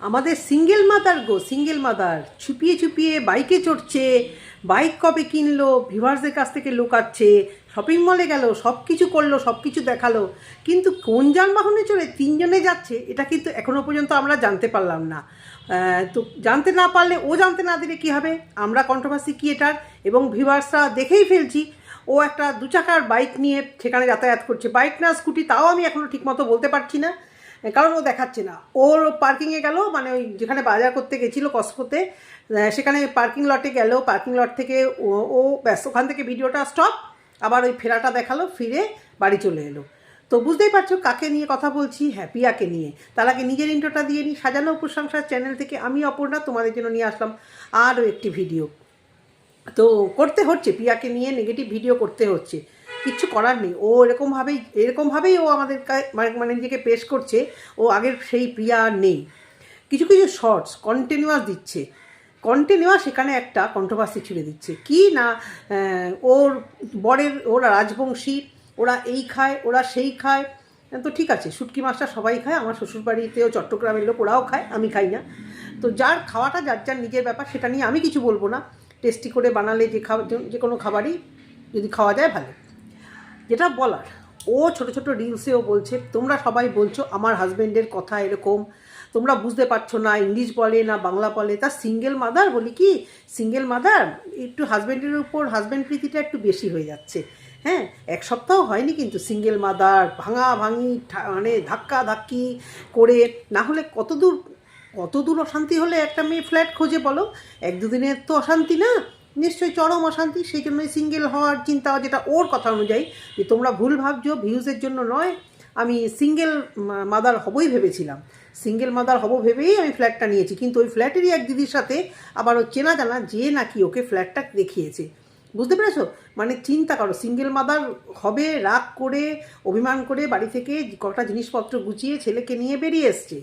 আমাদের single mother গো single mother ছুপিয়ে ছুপিয়ে বাইকে চড়ছে বাইক কবে কিনলো ভিভার্সদের কাছ থেকে লুকাচ্ছে শপিং মলে গেল সব কিছু করল সব কিছু দেখাল। কিন্তু কোন যানবাহনে চড়ে তিনজনে যাচ্ছে, এটা কিন্তু এখনও পর্যন্ত আমরা জানতে পারলাম না। তো জানতে না পারলে ও জানতে না দিলে কী হবে? আমরা কন্ট্রোভার্সি কি এটার এবং ভিভার্সরা দেখেই ফেলছি। ও একটা দু চাকার বাইক নিয়ে সেখানে যাতায়াত করছে। বাইক না স্কুটি তাও আমি এখনও ঠিকমতো বলতে পারছি না। কারণ ও দেখাচ্ছে না। ওর পার্কিংয়ে গেল মানে ওই যেখানে বাজার করতে গেছিল কসকোতে সেখানে পার্কিং লটে গেল। পার্কিং লট থেকে ও ও ব্যাস, ওখান থেকে ভিডিওটা স্টপ আবার ওই ফেরাটা দেখাল, ফিরে বাড়ি চলে এলো। তো বুঝতেই পারছ কাকে নিয়ে কথা বলছি হ্যাঁ পিয়াকে নিয়ে। তার আগে নিজের ইন্টোটা দিয়ে নিই সাজানো উপসংসার চ্যানেল থেকে আমি অপর্ণা তোমাদের জন্য নিয়ে আসলাম আরও একটি ভিডিও তো করতে হচ্ছে, পিয়াকে নিয়ে নেগেটিভ ভিডিও করতে হচ্ছে। কিচ্ছু করার নেই। ও এরকমভাবেই এরকমভাবেই ও আমাদের মানে মানে নিজেকে পেশ করছে। ও আগের সেই প্রিয়া নেই। কিছু কিছু শর্টস কন্টিনিউয়াস দিচ্ছে। কন্টিনিউয়াস সেখানে একটা কন্ট্রোভার্সি ছিঁড়ে দিচ্ছে। কি না ওর বরের, ওরা রাজবংশী, ওরা এই খায়, ওরা সেই খায়, তো ঠিক আছে, শুটকি মাছটা সবাই খায়, আমার শ্বশুরবাড়িতেও চট্টগ্রামের লোক ওরাও খায়, আমি খাই না। তো যার খাওয়াটা, যার যার নিজের ব্যাপার, সেটা নিয়ে আমি কিছু বলব না। টেস্টি করে বানালে যে খাবার, যে কোনো খাবারই যদি খাওয়া যায় ভালো। যেটা বলার, ও ছোট ছোট রিলসেও বলছে, তোমরা সবাই বলছো আমার হাজব্যান্ডের কথা এরকম, তোমরা বুঝতে পারছ না, ইংলিশ বলে না বাংলা বলে, তা সিঙ্গেল মাদার বলি কি? সিঙ্গেল মাদার একটু হাজব্যান্ডের উপর হাজব্যান্ড প্রীতিটা একটু বেশি হয়ে যাচ্ছে। হ্যাঁ এক সপ্তাহ হয়নি কিন্তু সিঙ্গেল মাদার ভাঙা ভাঙি মানে ধাক্কা ধাক্কি করে, না হলে কত দূর কত দূর অশান্তি হলে একটা মেয়ে ফ্ল্যাট খোঁজে বলো? এক দুদিনের তো অশান্তি না? নিশ্চয়ই চরম অশান্তি সেই জন্যই সিঙ্গেল হওয়ার চিন্তা যেটা ওর কথা অনুযায়ী, যে তোমরা ভুল ভাবছ, ভিউজের জন্য নয়, আমি সিঙ্গেল মাদার হবই ভেবেছিলাম। সিঙ্গেল মাদার হব ভেবেই আমি ফ্ল্যাটটা নিয়েছি, কিন্তু ওই ফ্ল্যাটেরই এক দিদির সাথে আবার ও চেনা জানা যে নাকি ওকে ফ্ল্যাটটা দেখিয়েছে। বুঝতে পেরেছ? মানে চিন্তা করো সিঙ্গেল মাদার হবে, রাগ করে, অভিমান করে বাড়ি থেকে কটা জিনিসপত্র গুছিয়ে ছেলেকে নিয়ে বেরিয়ে এসছে।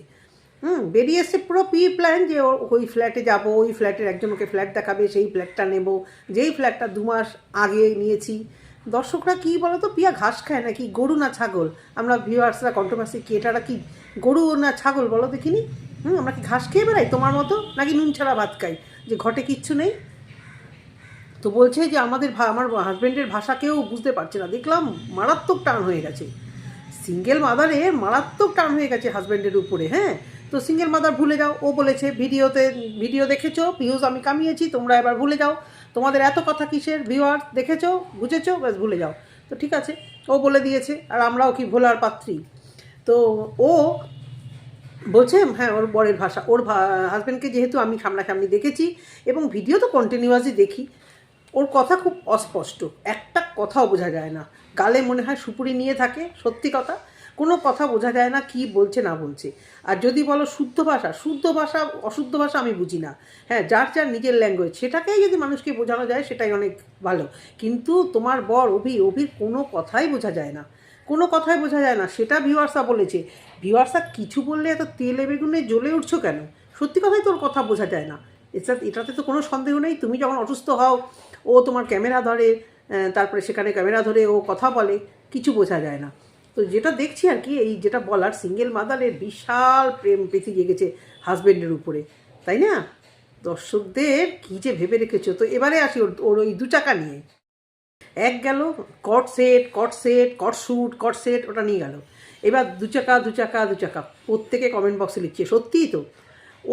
হুম, বেরিয়ে এসছে পুরো প্রি প্ল্যান যে ওই ফ্ল্যাটে যাব, ওই ফ্ল্যাটের একজন ওকে ফ্ল্যাট দেখাবে, সেই ফ্ল্যাটটা নেব। যেই ফ্ল্যাটটা দু মাস আগে নিয়েছি। দর্শকরা কি বলো তো পিয়া ঘাস খায় নাকি? গরু না ছাগল? আমরা ভিউয়ার্সরা কন্ট্রোভার্সি কি এটারা কি? গরু না ছাগল বলো দেখিনি? হুম, আমরা কি ঘাস খেয়ে বেড়াই তোমার মতো, নাকি নুন ছাড়া ভাত খাই? যে ঘটে কিচ্ছু নেই। তো বলছে যে আমাদের আমার হাজব্যান্ডের ভাষা কেউ বুঝতে পারছে না। দেখলাম মারাত্মক টান হয়ে গেছে। সিঙ্গেল মাদারে মারাত্মক টান হয়ে গেছে হাজব্যান্ডের উপরে হ্যাঁ? তো সিঙ্গেল মাদার ভুলে যাও। ও বলেছে, ভিডিওতে, ভিডিও দেখেছ ভিউজ আমি কামিয়েছি, তোমরা এবার ভুলে যাও। তোমাদের এত কথা কিসের? ভিউয়ার দেখেছ, বুঝেছ, ব্যাস ভুলে যাও। তো ঠিক আছে, ও বলে দিয়েছে, আর আমরাও কি ভোলার পাত্রী? তো ও বলছে হ্যাঁ ওর বরের ভাষা, ওর হাজব্যান্ডকে যেহেতু আমি সামনাসামনি দেখেছি এবং ভিডিও তো কন্টিনিউয়াসই দেখি, ওর কথা খুব অস্পষ্ট। একটা কথাও বোঝা যায় না। গালে মনে হয় সুপুরি নিয়ে থাকে, সত্যি কথা। কোনো কথা বোঝা যায় না, কি বলছে, না বলছে। আর যদি বলো শুদ্ধ ভাষা শুদ্ধ ভাষা, অশুদ্ধ ভাষা আমি বুঝি না। হ্যাঁ যার যার নিজের ল্যাঙ্গুয়েজ সেটাকেই যদি মানুষকে বোঝানো যায়, সেটাই অনেক ভালো। কিন্তু তোমার বর, অভি, অভির কোনো কথাই বোঝা যায় না। কোনো কথাই বোঝা যায় না, সেটা ভিউয়ার্সা বলেছে। ভিউয়ার্সা কিছু বললে এত তেলে বেগুনে জ্বলে উঠছো কেন? সত্যি কথাই তোর কথা বোঝা যায় না। এটা এটাতে তো কোনো সন্দেহ নেই, তুমি যখন অসুস্থ হও, ও তোমার ক্যামেরা ধরে তারপরে সেখানে ক্যামেরা ধরে ও কথা বলে, কিছু বোঝা যায় না। তো যেটা দেখছি আর কি, এই যেটা বলার সিঙ্গেল মাদারের বিশাল প্রেম প্রীতি গেছে হাজব্যান্ডের উপরে, তাই না? দর্শকদের কী যে ভেবে রেখেছো? তো এবারে আসি ওর ওর ওই দু চাকা নিয়ে। এক গেল কট সেট কট সেট কট শুট কট সেট ওটা নিয়ে গেল। এবার দু চাকা দু চাকা দু চাকা, প্রত্যেকে কমেন্ট বক্সে লিখছে, সত্যিই তো?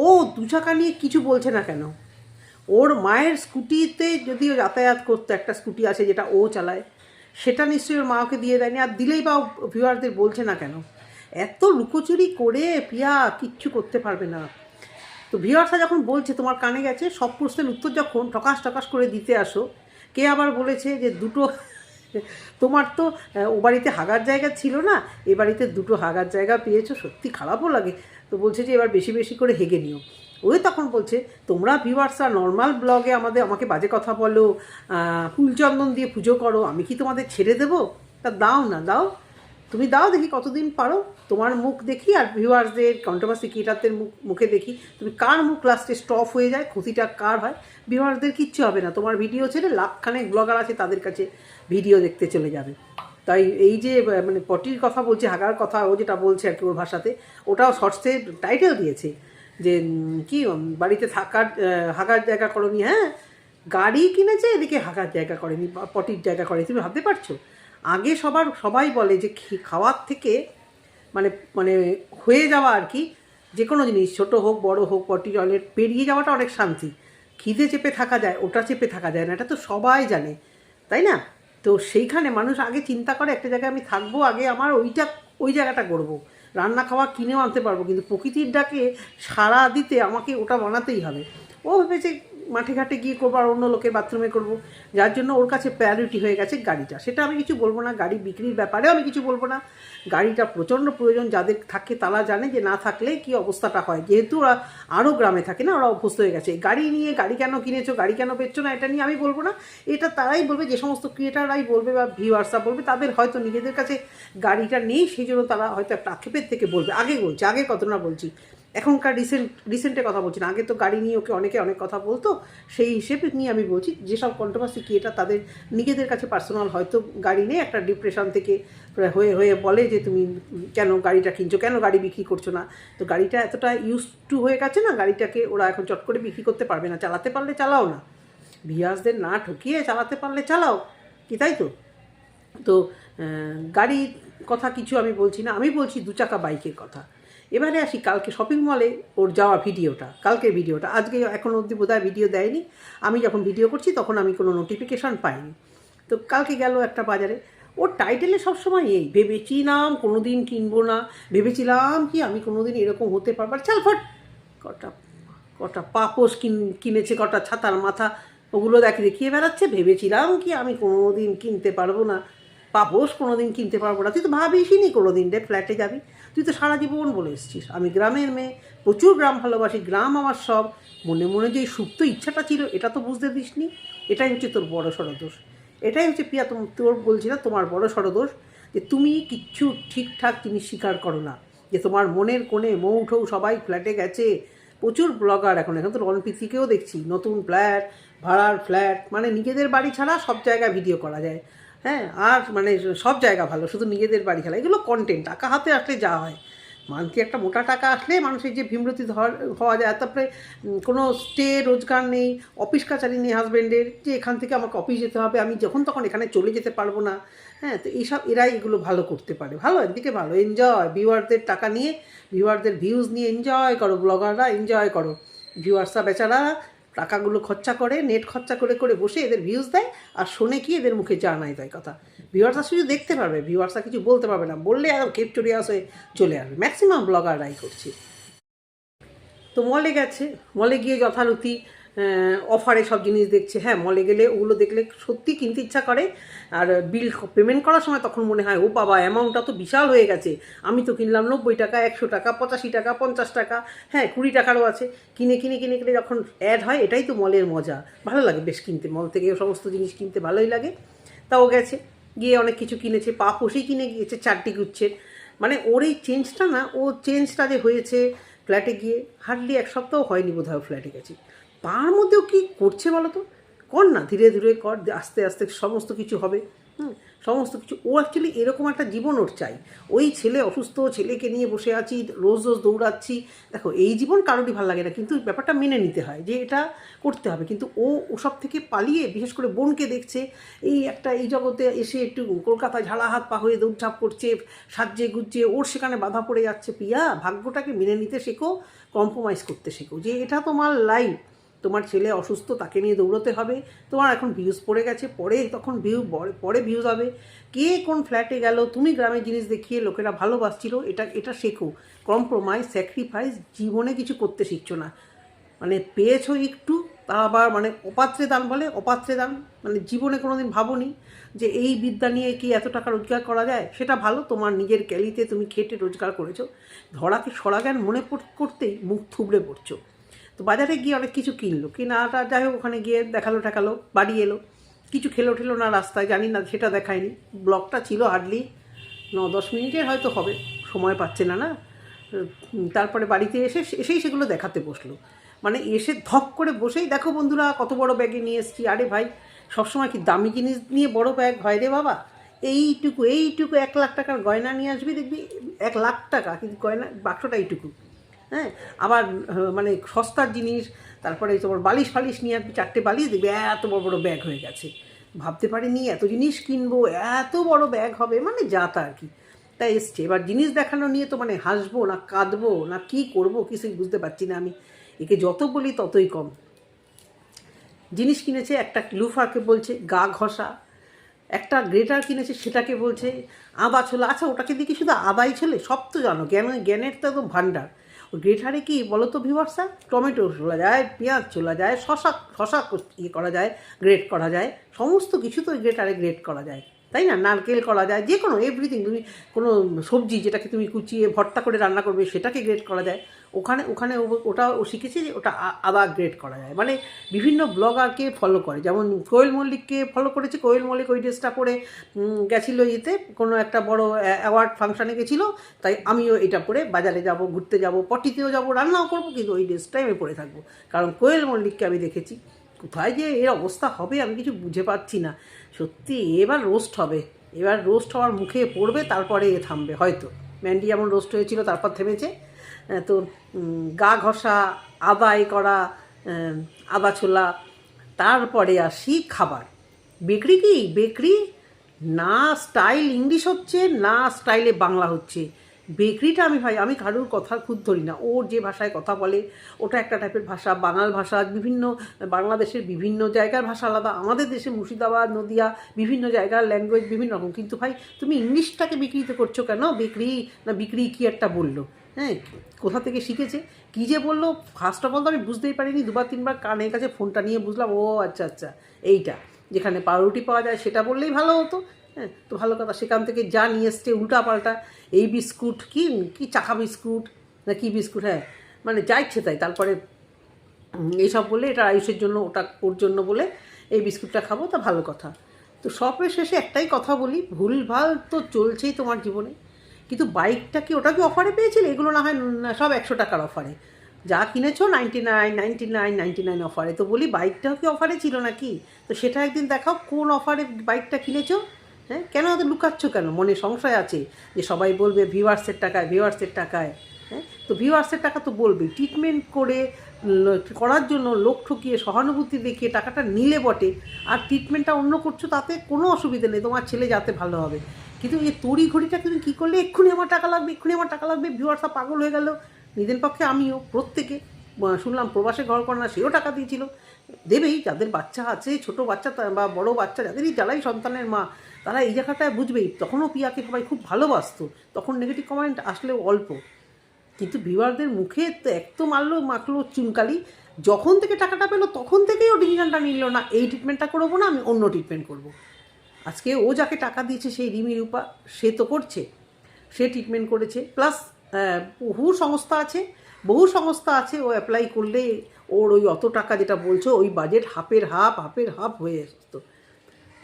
ও দু চাকা নিয়ে কিছু বলছে না কেন? ওর মায়ের স্কুটিতে যদিও যাতায়াত করতো, একটা স্কুটি আছে যেটা ও চালায় সেটা নিশ্চয়ই ওর মাকে দিয়ে দেয়নি, আর দিলেই বা ভিউয়ারদের বলছে না কেন? এত লুকোচুরি করে পিয়া কিচ্ছু করতে পারবে না। তো ভিউয়ার্সরা যখন বলছে, তোমার কানে গেছে? সব প্রশ্নের উত্তর যখন টকাস টকাস করে দিতে আসো, কে আবার বলেছে যে দুটো তোমার তো ও বাড়িতে হাগার জায়গা ছিল না, এ বাড়িতে দুটো হাগার জায়গা পেয়েছ, সত্যি খারাপও লাগে। তো বলছে যে এবার বেশি বেশি করে হেগে নিও। ওই তখন বলছে, তোমরা ভিউয়ার্সরা নর্মাল ব্লগে আমাদের, আমাকে বাজে কথা বলো ফুলচন্দন দিয়ে পুজো করো, আমি কি তোমাদের ছেড়ে দেবো? তা দাও না, দাও। তুমি দাও দেখি কতদিন পারো। তোমার মুখ দেখি আর ভিউয়ার্সদের কন্ট্রোভার্সি ক্রিয়েটারদের মুখ, মুখে দেখি। তুমি কার মুখ লাস্টে স্টপ হয়ে যায়? ক্ষতিটা কার হয়? ভিউয়ার্সদের কিচ্ছু হবে না। তোমার ভিডিও ছেড়ে লাখখানেক ব্লগার আছে, তাদের কাছে ভিডিও দেখতে চলে যাবে। তাই এই যে মানে পটির কথা বলছে, হাগার কথা, ও যেটা বলছে আর কি ওর ভাষাতে, ওটাও শর্টসে টাইটেল দিয়েছে। যে, কি বাড়িতে থাকার হাগার জায়গা করনি হ্যাঁ? গাড়ি কিনেছে, এদিকে হাগার জায়গা করেনি পটির জায়গা করেনি, তুমি ভাবতে পারছ? আগে সবার, সবাই বলে যে খাওয়ার থেকে মানে মানে হয়ে যাওয়া আর কি যে কোনো জিনিস, ছোটো হোক, বড় হোক, পটি, টয়লেট, পেরিয়ে যাওয়াটা অনেক শান্তি। খিদে চেপে থাকা যায়, ওটা চেপে থাকা যায় না, এটা তো সবাই জানে, তাই না? তো সেইখানে মানুষ আগে চিন্তা করে, একটা জায়গায় আমি থাকব, আগে আমার ওইটা, ওই জায়গাটা করব রান্না খাওয়া কিনেও আনতে পারব, কিন্তু প্রকৃতির ডাকে সাড়া দিতে আমাকে ওটা বানাতেই হবে। ও ভেবেছে মাঠে ঘাটে গিয়ে করব আর অন্য লোকের বাথরুমে করব। যার জন্য ওর কাছে প্রায়োরিটি হয়ে গেছে গাড়িটা। সেটা আমি কিছু বলব না, গাড়ি বিক্রির ব্যাপারেও আমি কিছু বলব না। গাড়িটা প্রচণ্ড প্রয়োজন, যাদের থাকে তারা জানে যে না থাকলে কি অবস্থাটা হয়। যেহেতু ওরা আরও গ্রামে থাকে না, ওরা অভ্যস্ত হয়ে গেছে। গাড়ি নিয়ে গাড়ি কেন কিনেছো, গাড়ি কেন বেচছো না, এটা নিয়ে আমি বলব না। এটা তারাই বলবে, যে সমস্ত ক্রিয়েটাররাই বলবে বা ভিউয়ার্সরা বলবে, তাদের হয়তো নিজেদের কাছে গাড়িটা নেই, সেই জন্য তারা হয়তো একটা আক্ষেপের থেকে বলবে। আগে বলছি, আগে কত না বলছি। এখনকার রিসেন্ট রিসেন্টের কথা বলছি না। আগে তো গাড়ি নিয়ে ওকে অনেকে অনেক কথা বলতো, সেই হিসেবে নিয়ে আমি বলছি, যেসব কন্ট্রোভার্সি কি এটা তাদের নিজেদের কাছে পার্সোনাল হয়তো গাড়ি নেই, একটা ডিপ্রেশন থেকে হয়ে হয়ে বলে যে তুমি কেন গাড়িটা কিনছো, কেন গাড়ি বিক্রি করছ না? তো গাড়িটা এতটা ইউজ টু হয়ে গেছে না, গাড়িটাকে ওরা এখন চট করে বিক্রি করতে পারবে না, চালাতে পারলে চালাও না। ভিয়াসদের না ঠকিয়ে চালাতে পারলে চালাও, কি তাই তো? তো গাড়ির কথা কিছু আমি বলছি না, আমি বলছি দু চাকা বাইকের কথা। এবারে আসি কালকে শপিং মলে ওর যাওয়া ভিডিওটা, কালকের ভিডিওটা। আজকে এখন অবধি বোধহয় ভিডিও দেয়নি। আমি যখন ভিডিও করছি তখন আমি কোনো নোটিফিকেশান পাইনি। তো কালকে গেল একটা বাজারে। ওর টাইটেলে সবসময় এই, ভেবেছিলাম কোনো দিন কিনবো না, ভেবেছিলাম কি আমি কোনো দিন এরকম হতে পারব। আর চাল ফট, কটা কটা পাপোশ কিন, কিনেছে, কটা ছাতার মাথা, ওগুলো দেখে, দেখিয়ে বেড়াচ্ছে। ভেবেছিলাম কি আমি কোনো দিন কিনতে পারব না। পাপোশ কোনো দিন কিনতে পারব না। তুই তো ভাবিসই নি কোনো দিন রে ফ্ল্যাটে যাবি। তুই তো সারা জীবন বলে এসছিস। আমি গ্রামের মেয়ে, প্রচুর গ্রাম ভালোবাসি, গ্রাম আমার সব। মনে মনে যে সুপ্ত ইচ্ছাটা ছিল, এটা তো বুঝতে দিসনি। এটাই হচ্ছে তোর বড় সরদোষ। এটাই হচ্ছে প্রিয়া, তোম- তোর বলছি না, তোমার বড় সরদোষ যে তুমি কিচ্ছু ঠিকঠাক জিনিস স্বীকার করো না। যে তোমার মনের কোণে মৌঠৌ সবাই ফ্ল্যাটে গেছে। প্রচুর ব্লগার এখন। এখন তো রণপ্রীতিকেও দেখছি। নতুন ফ্ল্যাট ভাড়ার ফ্ল্যাট মানে নিজেদের বাড়ি ছাড়া সব জায়গায় ভিডিও করা যায়। হ্যাঁ আর মানে সব জায়গা ভালো, শুধু নিজেদের বাড়ি খেলা, এগুলো কন্টেন্ট টাকা হাতে আসলে যা হয়। মান্থলি একটা মোটা টাকা আসলে মানুষের যে ভীমরতি ধর- হওয়া যায়, তারপরে কোনো স্টে রোজগার নেই অফিস কাচারি নেই হাজব্যান্ডের যে এখান থেকে আমাকে অফিস যেতে হবে, আমি যখন তখন এখানে চলে যেতে পারব না। হ্যাঁ তো এইসব এরাই এগুলো ভালো করতে পারে। ভালো, একদিকে ভালো এনজয় ভিউয়ারদের টাকা নিয়ে ভিউয়ারদের ভিউজ নিয়ে এনজয় করো ব্লগাররা এনজয় করো। ভিউয়ার্সরা বেচারা টাকাগুলো খরচা করে নেট খরচা করে করে বসে এদের ভিউজ দেয় আর শুনে কি এদের মুখে জানাই দেয় কথা। ভিউয়ার্সরা শুধু দেখতে পারবে ভিউয়ার্সরা কিছু বলতে পারবে না, বললে একদম কেপচুরিয়াস হয়ে চলে আসবে। ম্যাক্সিমাম ব্লগাররাই করছি। তো মলে গেছে মলে গিয়ে যথারীতি অফারে সব জিনিস দেখছে। হ্যাঁ মলে গেলে ওগুলো দেখলে সত্যি কিনতে ইচ্ছা করে। আর বিল পেমেন্ট করার সময় তখন মনে হয়, ও বাবা অ্যামাউন্টটা তো বিশাল হয়ে গেছে। আমি তো কিনলাম নব্বই টাকা, একশো টাকা, পঁচাশি টাকা, পঞ্চাশ টাকা হ্যাঁ কুড়ি টাকারও আছে। কিনে কিনে কিনে কিনে যখন অ্যাড হয়, এটাই তো মলের মজা। ভালো লাগে বেশ কিনতে। মল থেকে সমস্ত জিনিস কিনতে ভালোই লাগে। তাও গেছে। গিয়ে অনেক কিছু কিনেছে। পা পশেই কিনে গিয়েছে, চারটি গুচ্ছের। মানে ওর এই চেঞ্জটা না, ও চেঞ্জটা যে হয়েছে ফ্ল্যাটে গিয়ে হার্ডলি এক সপ্তাহ হয়নি বোধহয় ফ্ল্যাটে গেছি। তার মধ্যেও কি করছে বলো তো? কর না, ধীরে ধীরে কর, আস্তে আস্তে সমস্ত কিছু হবে। হুম, সমস্ত কিছু। ও অ্যাকচুয়ালি এরকম একটা জীবন ওর চাই। ওই ছেলে অসুস্থ, ছেলেকে নিয়ে বসে আছি, রোজ রোজ দৌড়াচ্ছি। দেখো, এই জীবন কারোরই ভালো লাগে না, কিন্তু ব্যাপারটা মেনে নিতে হয় যে এটা করতে হবে। কিন্তু ও ওসব থেকে পালিয়ে, বিশেষ করে বোনকে দেখছে, এই একটা এই জগতে এসে একটু কলকাতায় ঝাড়া হাত পা হয়ে দৌড়ঝাঁপ করছে সাজ্জে গুজ্জে ওর সেখানে বাধা পড়ে যাচ্ছে। পিয়া, ভাগ্যটাকে মেনে নিতে শেখো কম্প্রোমাইজ করতে শেখো। যে এটা তোমার লাইফ তোমার ছেলে অসুস্থ, তাকে নিয়ে দৌড়তে হবে। তোমার এখন ভিউজ পড়ে গেছে, পরে তখন ভিউ পরে ভিউজ হবে। কে কোন ফ্ল্যাটে গেল, তুমি গ্রামের জিনিস দেখিয়ে লোকেরা ভালোবাসছিল, এটা এটা শেখো। কম্প্রোমাইজ স্যাক্রিফাইস জীবনে কিছু করতে শিখছো না। মানে পেয়েছ একটু, তা আবার মানে অপাত্রে দান বলে, অপাত্রে দান। মানে জীবনে কোনো দিন ভাবোনি যে এই বিদ্যা নিয়ে কি এত টাকা রোজগার করা যায়? সেটা ভালো, তোমার নিজের ক্যালিতে তুমি খেটে রোজগার করেছ। ধরাকে সরা সরাজ্ঞান মনে করতেই মুখ থুবড়ে পড়ছো। তো বাজারে গিয়ে অনেক কিছু কিনলো। কেনাটা যাই হোক, ওখানে গিয়ে দেখাল ঠেকালো, বাড়ি এলো। কিছু খেলো ঠেলো না রাস্তায়, জানি না, সেটা দেখায়নি। ব্লগটা ছিল হার্ডলি ন দশ মিনিটের হয়তো হবে, সময় পাচ্ছে না না। তারপরে বাড়িতে এসে, এসেই সেগুলো দেখাতে বসল। মানে এসে ধক করে বসেই, দেখো বন্ধুরা, কত বড় ব্যাগে নিয়ে এসেছি। আরে ভাই, সবসময় কি দামি জিনিস নিয়ে বড় ব্যাগ? হয় রে বাবা। এইটুকু এইটুকু, এক লাখ টাকার গয়না নিয়ে আসবি দেখবি, এক লাখ টাকা, কিন্তু গয়না, বাক্সটা এইটুকু। হ্যাঁ? আবার মানে সস্তার জিনিস, তারপরে তোমার বালিশ ফালিশ নিয়ে চারটে বালিশ দেখবে, এত বড় বড় ব্যাগ হয়ে গেছে। ভাবতে পারিনি এত জিনিস কিনবো, এত বড় ব্যাগ হবে মানে যা তা আর কি। তাই এসছে। এবার জিনিস দেখানো নিয়ে তো মানে হাসবো না কাঁদবো না কি করব কিছুই বুঝতে পারছি না আমি। একে যত বলি ততই কম। জিনিস কিনেছে একটা লুফারকে বলছে, গা ঘষা। একটা গ্রেটার কিনেছে, সেটাকে বলছে আবা ছোলা আচ্ছা ওটাকে দেখি শুধু আবাই ছোলে? সব তো জানো, জ্ঞান জ্ঞানের তো একদম ভাণ্ডার। গ্রেটারে কি বলো তো ভিভার্সা টমেটো চলা যায়, পেঁয়াজ চলা যায়, শশা শশা ইয়ে করা যায় গ্রেট করা যায়। সমস্ত কিছু তো গ্রেটারে গ্রেট করা যায়। তাই না? নারকেল করা যায় যে কোনো এভরিথিং তুমি কোনো সবজি যেটাকে তুমি কুচিয়ে, ভর্তা করে রান্না করবে, সেটাকে গ্রেড করা যায়। ওখানে ওখানে ওটা ও শিখেছে যে ওটা আ- আদা গ্রেট করা যায়। মানে বিভিন্ন ব্লগারকে ফলো করে। যেমন কোয়েল মল্লিককে ফলো করেছে, কোয়েল মল্লিক ওই ড্রেসটা পরে গেছিল ইয়েতে, কোনো একটা বড় অ্যাওয়ার্ড ফাংশানে গেছিল, তাই আমিও এটা পরে বাজারে যাব, ঘুরতে যাব, পটিতেও যাব, রান্নাও করব, কিন্তু ওই ড্রেসটাই আমি পরে থাকব। কারণ কোয়েল মল্লিককে আমি দেখেছি। কোথায় যে এর অবস্থা হবে, আমি কিছু বুঝে পাচ্ছি না। সত্যি, এবার রোস্ট হবে। এবার রোস্ট হওয়ার মুখে পড়বে, তারপরে এ থামবে, হয়তো। ম্যান্ডি যেমন রোস্ট হয়েছিল, তারপর থেমেছে। তো গা ঘষা আদায় করা আদা ছোলা, তারপরে আসি খাবার। বেকরি কি? বেকরি? না স্টাইল ইংলিশ হচ্ছে, না স্টাইলে বাংলা হচ্ছে। বেকরিটা আমি ভাই, আমি কারোর কথা খুদ ধরি না। ওর যে ভাষায় কথা বলে, ওটা একটা টাইপের ভাষা। বাঙাল ভাষা, বিভিন্ন, বাংলাদেশের বিভিন্ন জায়গার ভাষা আলাদা। আমাদের দেশে মুর্শিদাবাদ, নদিয়া, বিভিন্ন জায়গার ল্যাঙ্গুয়েজ বিভিন্ন রকম। কিন্তু ভাই, তুমি ইংলিশটাকে বিকৃত করছ কেন? বিক্রি না বিক্রি কি একটা বলল? হ্যাঁ কোথা থেকে শিখেছে? কী যে বলল? ফার্স্ট অফ অল তো আমি বুঝতেই পারিনি। দুবার, তিনবার কানের কাছে ফোনটা নিয়ে বুঝলাম, ও আচ্ছা আচ্ছা এইটা। যেখানে পাউরুটি পাওয়া যায় সেটা বললেই ভালো হতো। হ্যাঁ তো ভালো কথা, সেখান থেকে যা নিয়ে এসছে উল্টা পাল্টা এই বিস্কুট কি কি চাকা বিস্কুট, না কি বিস্কুট হ্যাঁ মানে যা ইচ্ছে তাই, তারপরে এইসব বলে এটা আয়ুষের জন্য, ওটা ওর জন্য বলে এই বিস্কুটটা খাব, তা ভালো কথা। তো সবের শেষে একটাই কথা বলি, ভুলভাল তো চলছেই তোমার জীবনে, কিন্তু বাইকটা কি ওটা কি অফারে পেয়েছিলে? এগুলো না হয় সব একশো টাকার অফারে যা কিনেছো ninety nine ninety nine ninety nine অফারে তো বলি, বাইকটাও কি অফারে ছিল নাকি? তো সেটা একদিন দেখাও, কোন অফারে বাইকটা কিনেছো? হ্যাঁ? কেন অত লুকাচ্ছ কেন? মনে সংশয় আছে যে সবাই বলবে ভিউয়ার্সের টাকায় ভিউয়ার্সের টাকায় হ্যাঁ? তো ভিউয়ার্সের টাকা তো বলবে ট্রিটমেন্ট করে করার জন্য লোক ঠকিয়ে, সহানুভূতি দেখিয়ে টাকাটা নিলে বটে। আর ট্রিটমেন্টটা অন্য করছ তাতে কোনো অসুবিধা নেই। তোমার ছেলে যাতে ভালো হবে। কিন্তু এই তড়ি ঘড়িটা তুমি কী করলে? এক্ষুনি আমার টাকা লাগবে, এক্ষুনি আমার টাকা লাগবে। ভিউয়ার্সটা পাগল হয়ে গেল। নিজের পক্ষে আমিও, প্রত্যেকে। শুনলাম প্রবাসে ঘর করা সেও টাকা দিয়েছিল। দেবেই, যাদের বাচ্চা আছে, ছোট বাচ্চা বা বড় বাচ্চা, যাদেরই যারাই সন্তানের মা তারা এই জায়গাটায় বুঝবেই তখনও পিয়াকে সবাই খুব ভালোবাসতো, তখন নেগেটিভ কমেন্ট আসলেও অল্প। কিন্তু ভিউয়ারদের মুখে তো এক তো মারলো, মাখলো চুনকালি, যখন থেকে টাকাটা পেল, তখন থেকেই ও ডিসিশনটা নিল না, এই ট্রিটমেন্টটা করব না, আমি অন্য ট্রিটমেন্ট করব। আজকে ও যাকে টাকা দিয়েছে, সেই রিমি রূপা, সে তো করছে। সে ট্রিটমেন্ট করেছে প্লাস বহু সংস্থা আছে, বহু সংস্থা আছে, ও অ্যাপ্লাই করলে ওর ওই অত টাকা যেটা বলছো, ওই বাজেট হাফের হাফ হাফের হাফ হয়ে আসতো।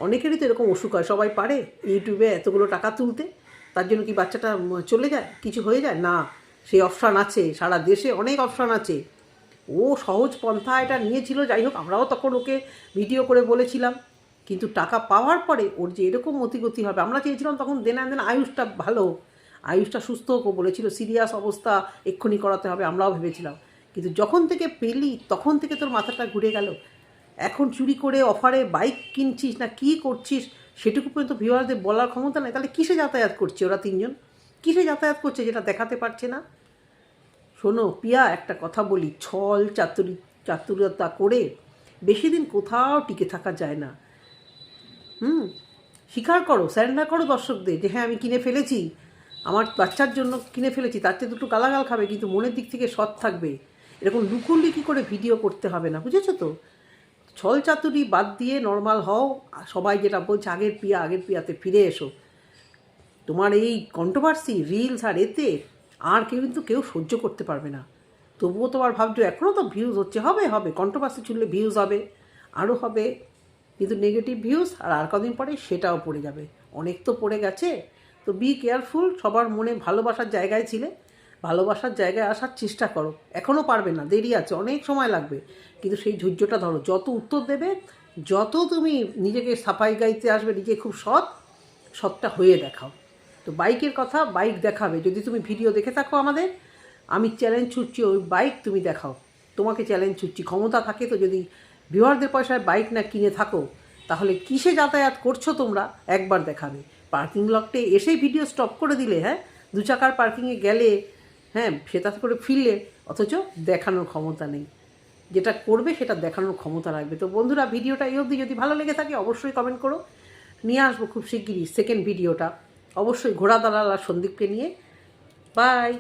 অনেকেরই তো এরকম অসুখ হয়। সবাই পারে ইউটিউবে এতগুলো টাকা তুলতে। তার জন্য কি বাচ্চাটা চলে যায়? কিছু হয়ে যায়? না। সেই অপশান আছে। সারা দেশে অনেক অপশান আছে। ও সহজ পন্থা এটা নিয়েছিল। যাই হোক, আমরাও তখন ওকে ভিডিও করে বলেছিলাম। কিন্তু টাকা পাওয়ার পরে ওর যে এরকম মতিগতি হবে, আমরা চেয়েছিলাম তখন দেনা দেন আয়ুষটা ভালো আয়ুষটা সুস্থ হোক বলেছিল সিরিয়াস অবস্থা এক্ষুনি করাতে হবে। আমরাও ভেবেছিলাম। কিন্তু যখন থেকে পেলি, তখন থেকে তোর মাথাটা ঘুরে গেল। এখন চুরি করে অফারে বাইক কিনছিস না কি করছিস, সেটুকু পর্যন্ত ভিউয়ারদের বলার ক্ষমতা নেই। তাহলে কিসে যাতায়াত করছে ওরা তিনজন? কিসে যাতায়াত করছে যেটা দেখাতে পারছে না? শোনো, পিয়া, একটা কথা বলি। ছল চাতুরি, চাতুরতা করে বেশি দিন কোথাও টিকে থাকা যায় না। হুম? স্বীকার করো স্যারেন্ডার করো দর্শকদের যে হ্যাঁ আমি কিনে ফেলেছি। আমার বাচ্চার জন্য কিনে ফেলেছি। তার চেয়ে দুটো গালাগাল খাবে, কিন্তু মনের দিক থেকে সৎ থাকবে। এরকম লুকুলিকি করে ভিডিও করতে হবে না, বুঝেছ তো? ছল চাতুরি বাদ দিয়ে নর্মাল হও। সবাই যেটা বলছে, আগের পিয়া, আগের পিয়াতে ফিরে এসো। তোমার এই কন্ট্রোভার্সি রিলস আর এতে আর কেউ কিন্তু কেউ সহ্য করতে পারবে না। তবুও তোমার ভাবছ এখনও তো ভিউজ হচ্ছে। হবে হবে কন্ট্রোভার্সি চললে ভিউজ হবে আরও হবে। কিন্তু নেগেটিভ ভিউজ আর আর কদিন পরে সেটাও পড়ে যাবে। অনেক তো পড়ে গেছে। তো বি কেয়ারফুল সবার মনে ভালোবাসার জায়গায় ছিলে। ভালোবাসার জায়গায় আসার চেষ্টা করো। এখনও পারবে না, দেরি আছে, অনেক সময় লাগবে। কিন্তু সেই ধৈর্যটা ধরো, যত উত্তর দেবে, যত তুমি নিজেকে সাফাই গাইতে আসবে, নিজে খুব সৎ, সৎটা হয়ে দেখাও। তো বাইকের কথা, বাইক দেখাবে। যদি তুমি ভিডিও দেখে থাকো আমাদের, আমি চ্যালেঞ্জ ছুটছি, ওই বাইক তুমি দেখাও। তোমাকে চ্যালেঞ্জ ছুটছি, ক্ষমতা থাকে তো যদি ভিউয়ারদের পয়সায় বাইক না কিনে থাকো, তাহলে কিসে যাতায়াত করছ তোমরা? একবার দেখাবে। পার্কিং লটে এসেই ভিডিও স্টপ করে দিলে হ্যাঁ? দু চাকার পার্কিংয়ে গেলে হ্যাঁ সেটা করে ফিরলে, অথচ দেখানোর ক্ষমতা নেই। যেটা করবে সেটা দেখানোর ক্ষমতা রাখবে। তো বন্ধুরা, ভিডিওটা এই অবধি যদি ভালো লেগে থাকে, অবশ্যই কমেন্ট করো। নিয়ে আসব খুব শিগগিরই সেকেন্ড ভিডিওটা অবশ্যই ঘোড়া দালাল আর সন্দীপকে নিয়ে। বাই